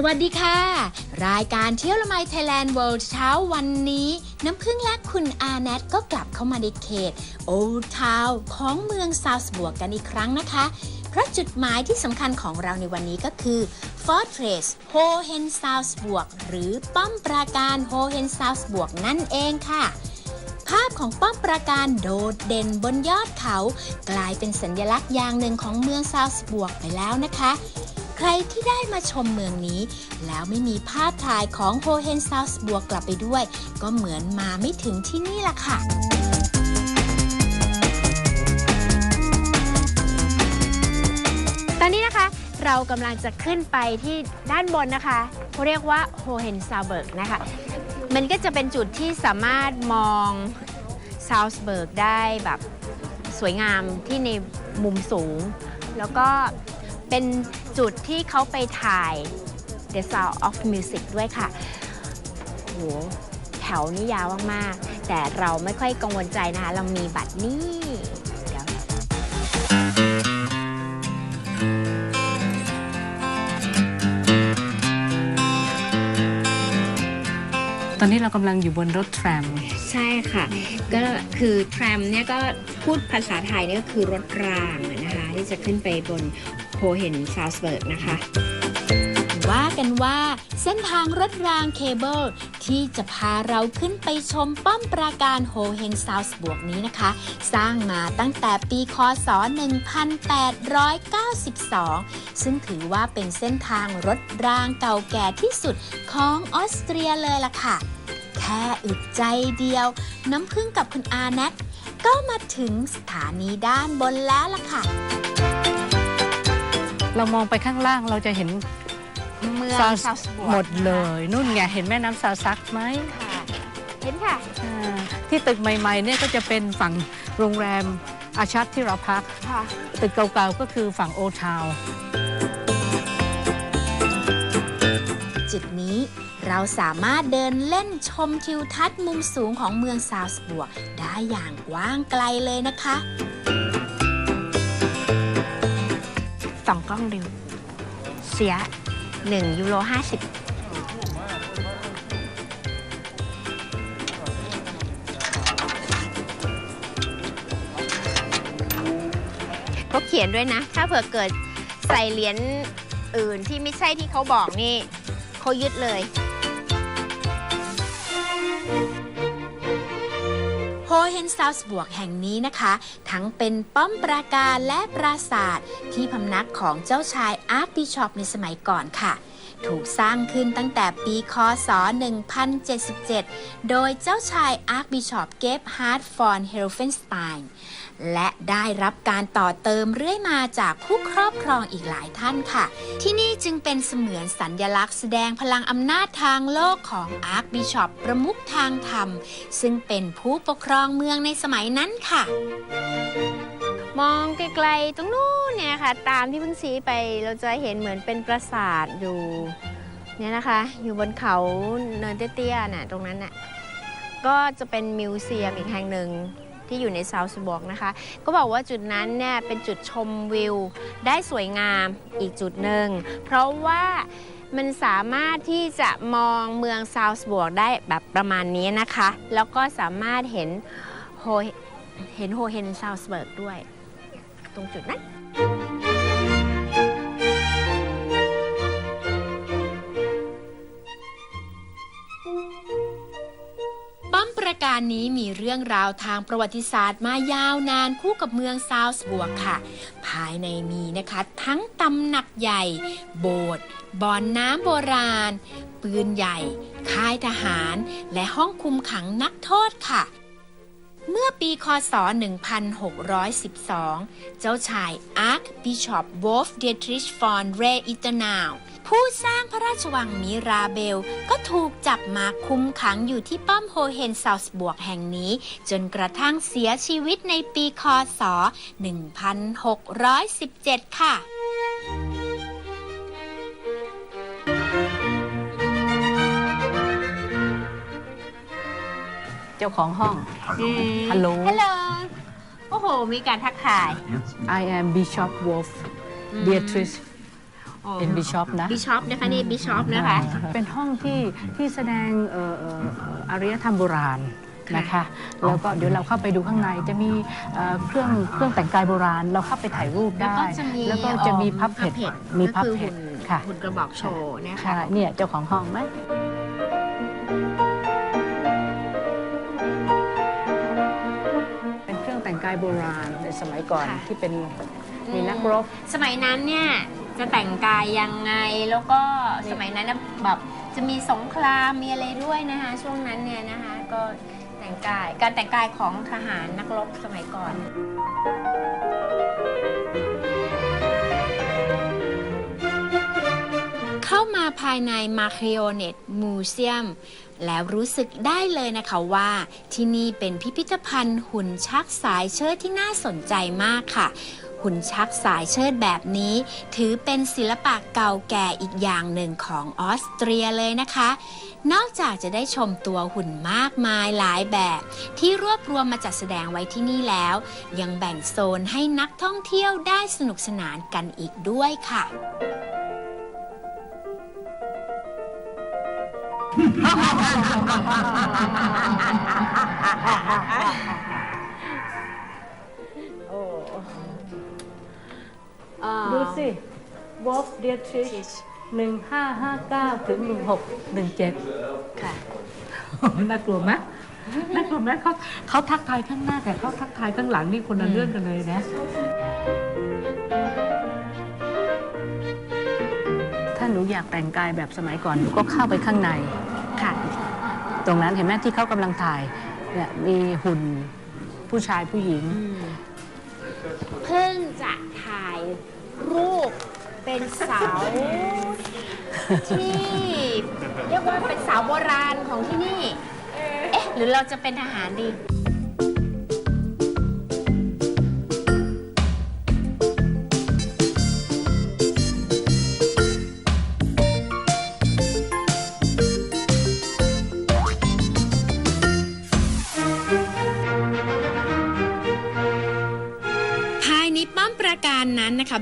สวัสดีค่ะ รายการเที่ยวละไมไทยแลนด์เวิลด์เช้าวันนี้ น้ำพึ่งและคุณอาแนทก็กลับเข้ามาในเขตโอทาวของเมืองซาวส์บวกกันอีกครั้งนะคะ เพราะจุดหมายที่สำคัญของเราในวันนี้ก็คือ Fortress h o h e n s a l z b u r g หรือป้อมปราการ h o h e n s a l z b u r g นั่นเองค่ะภาพของป้อมปราการโดดเด่นบนยอดเขา กลายเป็นสัญลักษณ์อย่างหนึ่งของเมืองซาวส์บวกไปแล้วนะคะ ใครที่ได้มาชมเมืองนี้ แล้วไม่มีภาพถ่ายของโฮเฮนซาวส์บัวกลับไปด้วย ก็เหมือนมาไม่ถึงที่นี่ละค่ะตอนนี้นะคะเรากำลังจะขึ้นไปที่ด้านบนนะคะเขาเรียกว่าโฮเฮนซาเบิร์กนะคะ มันก็จะเป็นจุดที่สามารถมองซาวส์เบิร์กได้แบบสวยงามที่ในมุมสูง แล้วก็ เป็นจุดที่เขาไปถ่าย The Sound of Music ด้วยค่ะโอ้โหแถวนี้ยาวมากๆ แต่เราไม่ค่อยกังวลใจนะคะ เรามีบัตรนี่เดี๋ยวตอนนี้เรากำลังอยู่บนรถแทรม ใช่ค่ะ ก็คือแทรมเนี่ยก็พูดภาษาไทยเนี่ยก็คือรถรางนะคะ ที่จะขึ้นไปบน โฮเฮนซาวสเบิร์กนะคะว่ากันว่าเส้นทางรถรางเคเบิลที่จะพาเราขึ้นไปชมป้อมปราการโฮเฮนซาวส์บวกนี้นะคะ สร้างมาตั้งแต่ปีคศ 1892 ซึ่งถือว่าเป็นเส้นทางรถรางเก่าแก่ที่สุดของออสเตรียเลยล่ะค่ะ แค่อึดใจเดียว น้ำพึ่งกับคุณอาแนทก็มาถึงสถานีด้านบนแล้วล่ะค่ะ เรามองไปข้างล่างเราจะเห็นเมืองซาวซาวสบวกหมดเลย นู่นไงเห็นแม่น้ำซาวซักไหมค่ะเห็นค่ะ อ่าที่ตึกใหม่ๆเนี่ยก็จะเป็นฝั่งโรงแรมอาชัดที่เราพัก ค่ะ ตึกเก่าๆก็คือฝั่งโอทาว จุดนี้เราสามารถเดินเล่นชมทิวทัศน์มุมสูงของเมืองซาวส์บวกได้อย่างกว้างไกลเลยนะคะ สองกล้องดิวเสีย 1 ยูโร 50 เขาเขียนด้วยนะ ถ้าเผื่อเกิดใส่เหรียญอื่นที่ไม่ใช่ที่เขาบอกนี่เขายึดเลย โฮเฮนซาวส์บวกแห่งนี้นะคะ ทั้งเป็นป้อมปราการและปราสาทที่พำนักของเจ้าชายอาร์คบิชอปในสมัยก่อนค่ะ ถูกสร้างขึ้นตั้งแต่ปีคศ 1077 โดยเจ้าชายอาร์คบิชอปเกฟฮาร์ดฟอนเฮลเฟนสไตน์ และได้รับการต่อเติมเรื่อยมาจากผู้ครอบครองอีกหลายท่านค่ะ ที่นี่จึงเป็นเสมือนสัญญลักษณ์แสดงพลังอำนาจทางโลกของอาร์คบิชอปประมุขทางธรรม ซึ่งเป็นผู้ปกครองเมืองในสมัยนั้นค่ะ มองไกลๆตรงนู้นเนี่ยค่ะ ตามที่เพิ่งชี้ไปเราจะเห็นเหมือนเป็นปราสาทอยู่เนี่ยนะคะ อยู่บนเขาเนินเตี้ยๆน่ะตรงนั้นน่ะก็จะเป็นมิวเซียมอีกแห่งหนึ่ง ที่อยู่ในซาวส์บอกนะคะ ก็บอกว่าจุดนั้นเนี่ยเป็นจุดชมวิว ได้สวยงามอีกจุดหนึ่ง เพราะว่ามันสามารถที่จะมองเมืองซาวส์บวกได้แบบประมาณนี้นะคะ แล้วก็สามารถเห็นโฮเห็นโฮเฮนซาวส์เบิร์กด้วย ตรงจุดนั้น การนี้มีเรื่องราวทางประวัติศาสตร์มายาวนานคู่กับเมืองซาวส์บวกค่ะ ภายในมีนะคะทั้งตำหนักใหญ่ โบสถ์บ่อนน้ำโบราณ ปืนใหญ่ ค่ายทหาร และห้องคุมขังนักโทษค่ะเมื่อปีคศ 1612 เจ้าชายอาร์คบิชอปวอลฟเดทริชฟอนเรอิตนาว ผู้สร้างพระราชวังมิราเบล ก็ถูกจับมาคุมขังอยู่ที่ป้อมโฮเฮนซาวส์บวกแห่งนี้ จนกระทั่งเสียชีวิตในปีคศ 1617 ค่ะเจ้าของห้อง ฮัลโหล ฮัลโหล โอ้โห มีการทักทาย I am Bishop Wolf Beatrice เป็นบิชอปนะ บิชอปนะคะนี่บิชอปนะคะ เป็นห้องที่ที่แสดงเอ่อเอ่อเอ่ออารยธรรมโบราณนะคะแล้วก็เดี๋ยวเราเข้าไปดูข้างในจะมีเอ่อเครื่องเครื่องแต่งกายโบราณ เราเข้าไปถ่ายรูปแล้วได้ ก็จะมีแล้วก็จะมีพับเพพัจเพจมีก็พับคือเพหุ่จนค่ะหุ่นกระบอกโชว์เนี่ยค่ะใช่เนี่ยเจ้าของห้องไหม เป็นเครื่องแต่งกายโบราณในสมัยก่อนค่ะ ที่เป็นมีนักรบ สมัยนั้นเนี่ย จะแต่งกายยังไงแล้วก็สมัยนั้นนะแบบจะมีสงครามมีอะไรด้วยนะคะช่วงนั้นเนี่ยนะคะก็แต่งกายการแต่งกายของทหารนักรบสมัยก่อน เข้ามาภายในมาค i โอเนตมูเซียมแล้วรู้สึกได้เลยนะคะว่าที่นี่เป็นพิพิธภัณฑ์หุ่นชักสายเชิดที่น่าสนใจมากค่ะ หุ่นชักสายเชิดแบบนี้ ถือเป็นศิลปะเก่าแก่อีกอย่างหนึ่งของออสเตรียเลยนะคะ นอกจากจะได้ชมตัวหุ่นมากมายหลายแบบ ที่รวบรวมมาจัดแสดงไว้ที่นี่แล้ว ยังแบ่งโซนให้นักท่องเที่ยวได้สนุกสนานกันอีกด้วยค่ะดูสิวอฟเดียทริช หนึ่งห้าห้าเก้าถึงหนึ่งหกหนึ่งเจ็ดค่ะ น่ากลัวไหมน่ากลัวไหมเขาเขาทักทายข้างหน้าแต่เขาทักทายข้างหลังนี่คนละเรื่องกันเลยนะ ถ้าหนูอยากแต่งกายแบบสมัยก่อนหนูก็เข้าไปข้างใน ค่ะ ตรงนั้นเห็นไหมที่เขากำลังถ่ายเนี่ยมีหุ่นผู้ชายผู้หญิง เพิ่งจะถ่าย รูปเป็นสาว ที่ เรียกว่าเป็นสาวโบราณของที่นี่ เอ๊ะ หรือเราจะเป็นทหารดี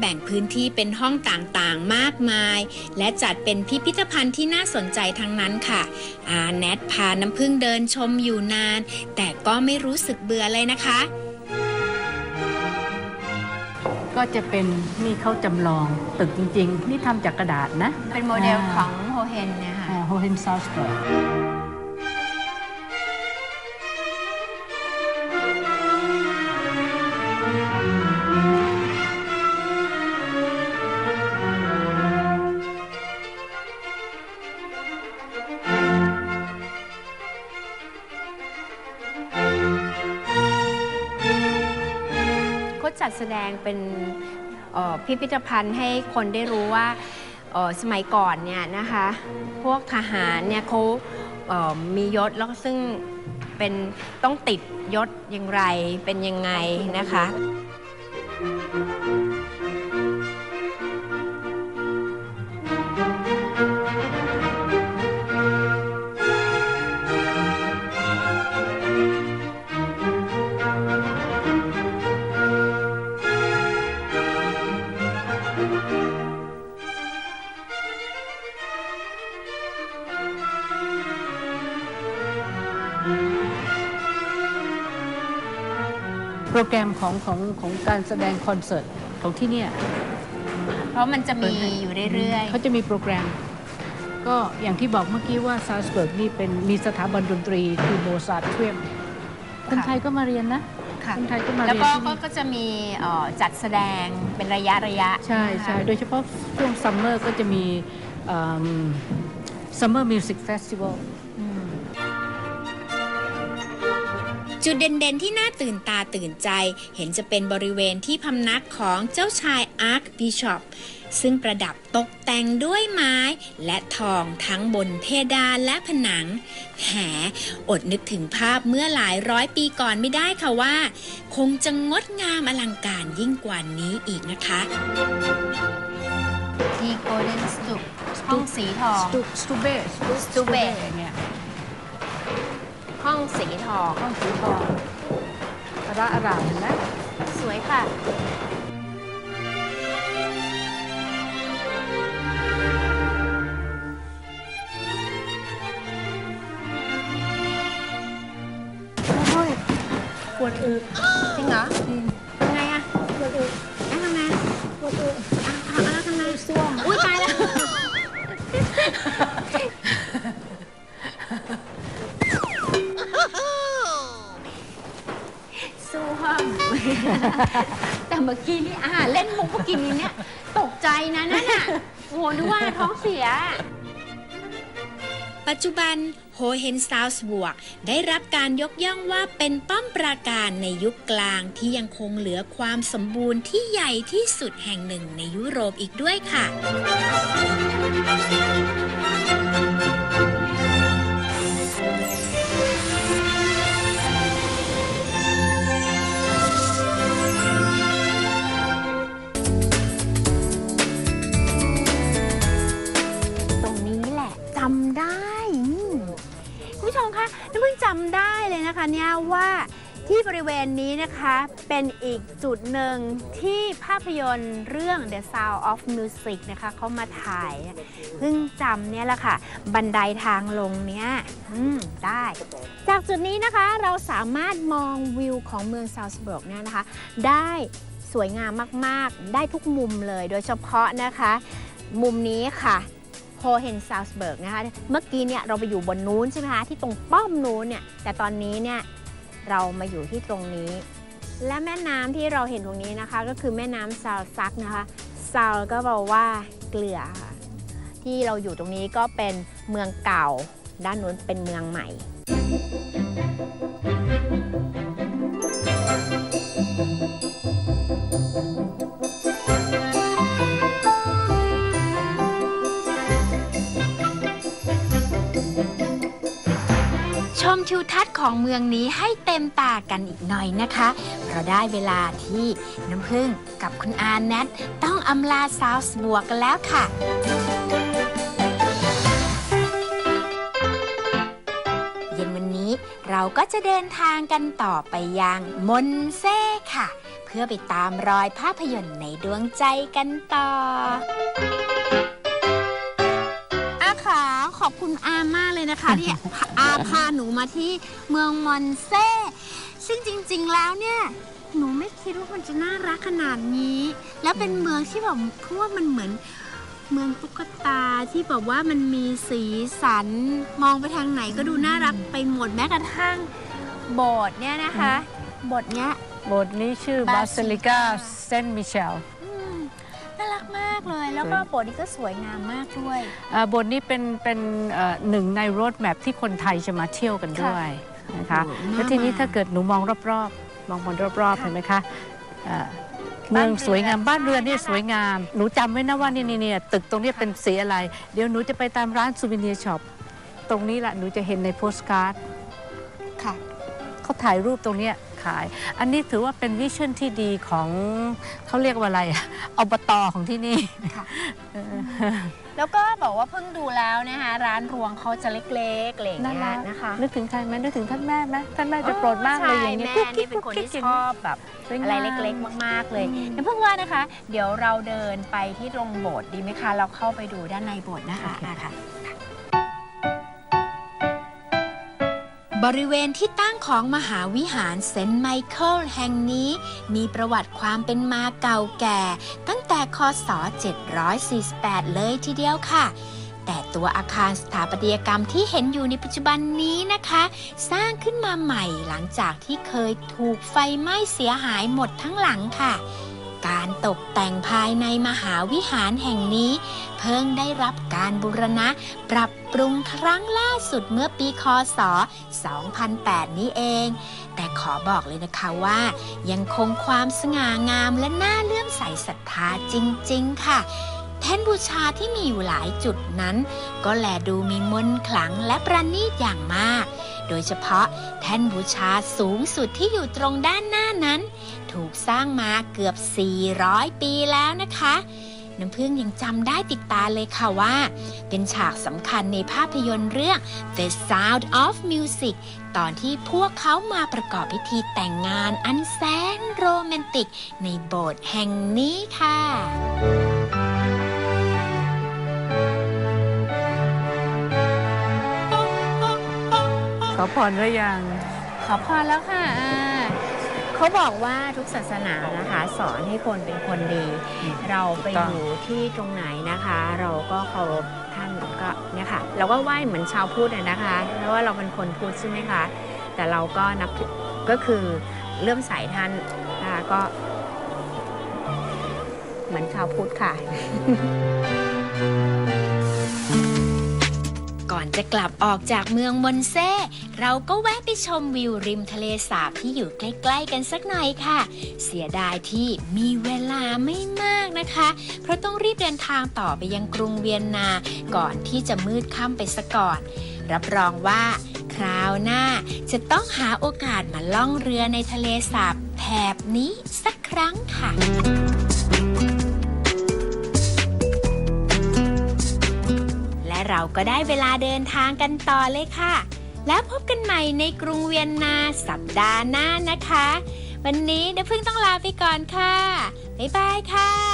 แบ่งพื้นที่เป็นห้องต่างๆมากมาย และจัดเป็นพิพิธภัณฑ์ที่น่าสนใจทั้งนั้นค่ะ อาแนทพาน้ำพึ่งเดินชมอยู่นาน แต่ก็ไม่รู้สึกเบื่อเลยนะคะ ก็จะเป็นนี่เขาจำลองตึกจริง ๆ นี่ทำจากกระดาษนะ เป็นโมเดลของโฮเฮนเนี่ยค่ะโฮเฮนซาสเบิร์ จัดแสดงเป็นพิพิธภัณฑ์ให้คนได้รู้ว่าสมัยก่อนเนี่ยนะคะพวกทหารเนี่ยเขามียศแล้วซึ่งเป็นต้องติดยศอย่างไรเป็นยังไงนะคะ รแกรมของของของการแสดงคอนเสิร์ตของที่เนี่ย เพราะมันจะมีอยู่เรื่อยเขาจะมีโปรแกรม ก็อย่างที่บอกเมื่อกี้ว่าซาสเบิร์กนี่เป็นมีสถาบันดนตรีคือโมซาร์ทเทรียมคนไทยก็มาเรียนนะๆค่ะคนไทยก็มาแล้วเรียนก็ที่ก็นี่ก็จะมีเอ่อจัดแสดงเป็นระยะระยะใช่ใช่โดยเฉพาะช่วงซัมเมอร์ก็จะมีซัมเมอร์มิวสิกเฟสติวัล จุดเด่นๆ ที่น่าตื่นตาตื่นใจ เห็นจะเป็นบริเวณที่พำนักของเจ้าชายอาร์คบิชอปซึ่งประดับตกแต่งด้วยไม้และทองทั้งบนเพดานและผนัง แหม อดนึกถึงภาพเมื่อหลายร้อยปีก่อนไม่ได้ค่ะว่า คงจะงดงามอลังการยิ่งกว่านี้อีกนะคะที่โกลเด้นสตุปห้องสีทองสตูเบ้ Stube เนี่ย ห้องสีทองห้องสีทองกระดาอรามเห็นไหมสวยค่ะ โอ้ยปวดอึจริงเหรอจริงทำไงอะปวดอึแล้วทำไงปวดอึอ้าอาล้วทำไงส้วมอุ้ยตายแล้ว แต่เมื่อกี้นี่อ่าเล่นมุกเมื่อกี้นี้เนี่ย ตกใจนะนั่นน่ะโอ้โหนึกว่าท้องเสีย ปัจจุบันโฮเฮนซาวส์บวก ได้รับการยกย่องว่าเป็นป้อมปราการในยุคกลางที่ยังคงเหลือความสมบูรณ์ที่ใหญ่ที่สุดแห่งหนึ่งในยุโรปอีกด้วยค่ะำเพิ่งจำได้เลยนะคะเนี่ยว่าที่บริเวณนี้นะคะเป็นอีกจุดหนึ่งที่ภาพยนตร์เรื่อง The Sound of Music นะคะเขามาถ่ายเพิ่งจำเนี่ยแหละค่ะ บันไดทางลงเนี้ยได้ จากจุดนี้นะคะเราสามารถมองวิวของเมืองซาวส์เบิร์กเนี่ยนะคะ ได้สวยงามมาก ๆ ได้ทุกมุมเลยโดยเฉพาะนะคะ มุมนี้ค่ะ โฮเฮนซาวส์เบิร์กนะคะ เมื่อกี้เนี่ยเราไปอยู่บนนู้นใช่ไหมคะ ที่ตรงป้อมนู้นเนี่ย แต่ตอนนี้เนี่ยเรามาอยู่ที่ตรงนี้ และแม่น้ำที่เราเห็นตรงนี้นะคะ ก็คือแม่น้ำซาวซักนะคะซาวก็แปลว่าเกลือค่ะ ที่เราอยู่ตรงนี้ก็เป็นเมืองเก่า ด้านนู้นเป็นเมืองใหม่ ทิวทัศน์ของเมืองนี้ให้เต็มตากันอีกหน่อยนะคะ เพราะได้เวลาที่น้ำพึ่งกับคุณอาแนทต้องอำลาซาวส์บวกกันแล้วค่ะเย็นวันนี้เราก็จะเดินทางกันต่อไปยังมอนเซ่ค่ะ เพื่อไปตามรอยภาพยนตร์ในดวงใจกันต่อ อบคุณอามากเลยนะคะ ที่อาพาหนูมาที่เมืองมอนเซ่ซึ่งจริง ๆ แล้วเนี่ย หนูไม่คิดว่ามันจะน่ารักขนาดนี้ แล้วเป็นเมืองที่แบบเพราะว่ามันเหมือนเมืองตุ๊กตาที่แบบว่ามันมีสีสันมองไปทางไหนก็ดูน่ารักไปหมดแม้กระทั่งโบสถ์เนี่ยนะคะโบสถ์เนี้ย โบสถ์นี้ชื่อ Basilica บาซิลิกาเซนต์มิเชล เลย แล้วก็โบสถ์นี้ก็สวยงามมากด้วยโบสถ์นี้เป็นเป็นเอ่อหนึ่งในรถแมพที่คนไทยจะมาเที่ยวกันด้วยนะคะโอ้โหแล้วทีนี้น่ามาถ้าเกิดหนูมองรอบๆ มองบนรอบๆค่ะเห็นไหมคะเอ่อเมืองสวยงามบ้านเรือนเนี่ยสวยงาม หนูจำไว้นะว่านี่นี่เนี่ยตึกตรงเนี้ยเป็นสีอะไร เดี๋ยวหนูจะไปตามร้านซูวิเนียร์ช็อปตรงนี้แหละหนูจะเห็นในโปสการ์ดค่ะ เขาถ่ายรูปตรงเนี้ย ขาย อันนี้ถือว่าเป็นวิชั่นที่ดีของเขาเรียกว่าอะไรอะอบตของที่นี่ แล้วก็บอกว่าเพิ่งดูแล้วนะคะร้านรวงเขาจะเล็กๆอะไรอย่างเงี้น่ารัยกนะคะนึกถึงใครไหมนึกถึงท่านแม่ไหมท่านแม่จะโปรดมากเลยอย่างนี้ใช่แม่นี่เป็นคนที่ชอบแบบอะไรเล็กๆ มาก ๆ เลยเดี๋ยวเพิ่งว่านะคะ เดี๋ยวเราเดินไปที่ตรงโบสถ์ดีไหมคะ เราเข้าไปดูด้านในโบสถ์นะคะอะค่ะ บริเวณที่ตั้งของมหาวิหารเซนต์ไมเคิลแห่งนี้ มีประวัติความเป็นมาเก่าแก่ ตั้งแต่คศ 748 เลยทีเดียวค่ะ แต่ตัวอาคารสถาปัตยกรรมที่เห็นอยู่ในปัจจุบันนี้นะคะ สร้างขึ้นมาใหม่หลังจากที่เคยถูกไฟไหม้เสียหายหมดทั้งหลังค่ะ การตกแต่งภายในมหาวิหารแห่งนี้ เพิ่งได้รับการบูรณะ ปรับปรุงครั้งล่าสุดเมื่อปีคศ 2008 นี้เอง แต่ขอบอกเลยนะคะว่า ยังคงความสง่างามและน่าเลื่อมใสศรัทธาจริง ๆ ค่ะ แท่นบูชาที่มีอยู่หลายจุดนั้น ก็แลดูมีมนต์ขลังและประณีตอย่างมาก โดยเฉพาะแท่นบูชาสูงสุดที่อยู่ตรงด้านหน้านั้น ถูกสร้างมาเกือบ 400 ปีแล้วนะคะน้ำพึ่งยังจำได้ติดตาเลยค่ะว่า เป็นฉากสำคัญในภาพยนตร์เรื่อง The Sound of Music ตอนที่พวกเขามาประกอบพิธีแต่งงานอันแสนโรแมนติกในโบสถ์แห่งนี้ค่ะ ขอพรหรือยัง ขอพรแล้วค่ะอ่าเขาบอกว่าทุกศาสนานะคะสอนให้คนเป็นคนดีอืมเราไปถูกต้อองยู่ที่ตรงไหนนะคะ เราก็เคารพท่านก็เนี่ยค่ะ เราก็ไหว้เหมือนชาวพุทธอะนะคะเพราะว่าเราเป็นคนพุทธใช่ไหมคะ แต่เราก็นับถือก็คือเลื่อมใสท่านนะคะก็ เหมือนชาวพุทธค่ะก่ อนจะกลับออกจากเมืองมอนเซ่ เราก็แวะไปชมวิวริมทะเลสาบที่อยู่ใกล้ๆกันสักหน่อยค่ะ เสียดายที่มีเวลาไม่มากนะคะ เพราะต้องรีบเดินทางต่อไปยังกรุงเวียนนา ก่อนที่จะมืดค่ำไปซะก่อน รับรองว่าคราวหน้าจะต้องหาโอกาสมาล่องเรือในทะเลสาบแถบนี้สักครั้งค่ะ เราก็ได้เวลาเดินทางกันต่อเลยค่ะ แล้วพบกันใหม่ในกรุงเวียนนาสัปดาห์หน้านะคะ วันนี้เดี๋ยวพึ่งต้องลาไปก่อนค่ะ บ๊ายบายค่ะ